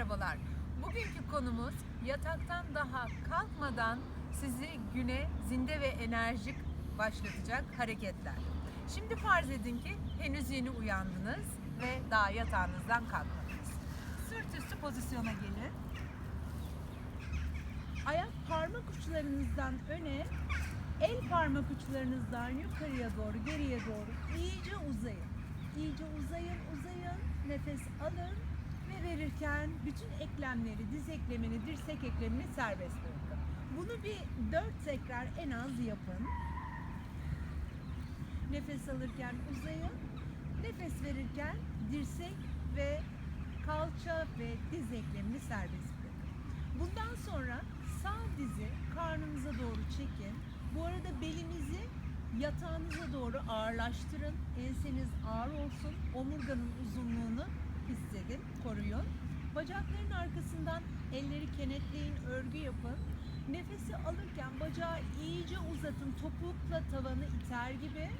merhabalar. Bugünkü konumuz yataktan daha kalkmadan sizi güne zinde ve enerjik başlatacak hareketler. Şimdi farz edin ki henüz yeni uyandınız ve daha yatağınızdan kalkmadınız. Sırt üstü pozisyona gelin. Ayak parmak uçlarınızdan öne, el parmak uçlarınızdan yukarıya doğru, geriye doğru iyice uzayın. İyice uzayın, uzayın. Nefes alın ve verirken bütün eklemleri, diz eklemini, dirsek eklemini serbest bırakın. Bunu bir dört tekrar en az yapın. Nefes alırken uzayın. Nefes verirken dirsek ve kalça ve diz eklemini serbest bırakın. Bundan sonra sağ dizi karnınıza doğru çekin. Bu arada belinizi yatağınıza doğru ağırlaştırın. Enseniz ağır olsun. Omurganın uzunluğunu hissedin, koruyun. Bacakların arkasından elleri kenetleyin, örgü yapın. Nefesi alırken bacağı iyice uzatın. Topukla tavanı iter gibi.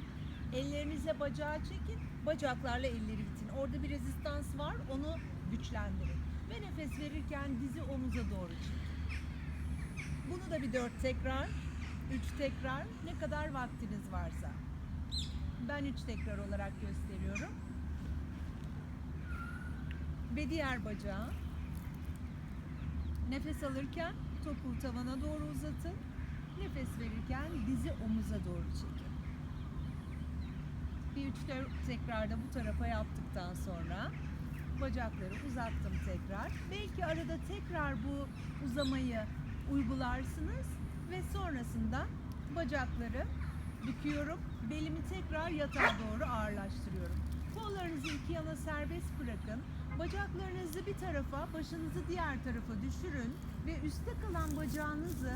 Ellerinize bacağı çekin. Bacaklarla elleri itin. Orada bir rezistans var. Onu güçlendirin. Ve nefes verirken dizi omuza doğru çekin. Bunu da bir dört tekrar, üç tekrar, ne kadar vaktiniz varsa. Ben üç tekrar olarak gösteriyorum. Ve diğer bacağı. Nefes alırken topuğu tavana doğru uzatın. Nefes verirken dizi omuza doğru çekin. Bir üç tekrarda bu tarafa yaptıktan sonra bacakları uzattım tekrar. Belki arada tekrar bu uzamayı uygularsınız ve sonrasında bacakları büküyorum. Belimi tekrar yatağa doğru ağırlaştırıyorum. Kollarınızı iki yana serbest bırakın. Bacaklarınızı bir tarafa, başınızı diğer tarafa düşürün ve üstte kalan bacağınızı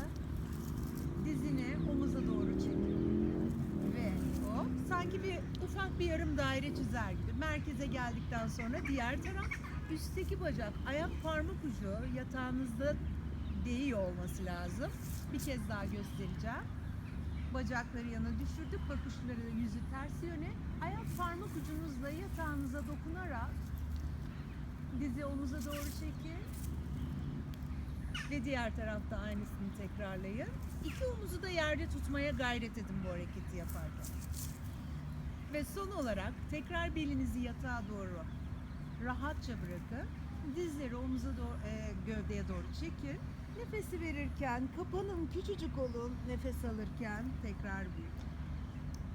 dizine omuza doğru çekin. Ve hop, sanki bir ufak bir yarım daire çizer gibi. Merkeze geldikten sonra diğer taraf üstteki bacak, ayak parmak ucu yatağınızda değiyor olması lazım. Bir kez daha göstereceğim. Bacakları yana düşürdük, bakışları yüzü ters yöne. Ayak parmak ucunuzla yatağınıza dokunarak dizi omuza doğru çekin. Ve diğer tarafta aynısını tekrarlayın. İki omuzu da yerde tutmaya gayret edin bu hareketi yaparken. Ve son olarak tekrar belinizi yatağa doğru rahatça bırakın. Dizleri omuza doğru, e, gövdeye doğru çekin. Nefesi verirken kapanın, küçücük olun. Nefes alırken tekrar büyütün.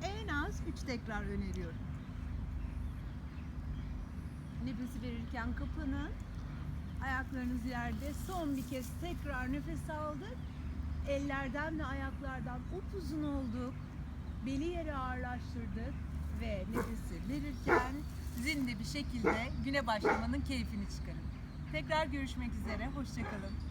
En az 3 tekrar öneriyorum. Nefesi verirken kapanın. Ayaklarınız yerde. Son bir kez tekrar nefes aldık. Ellerden ve ayaklardan upuzun olduk. Beli yere ağırlaştırdık ve nefesi verirken zinde bir şekilde güne başlamanın keyfini çıkarın. Tekrar görüşmek üzere. Hoşçakalın.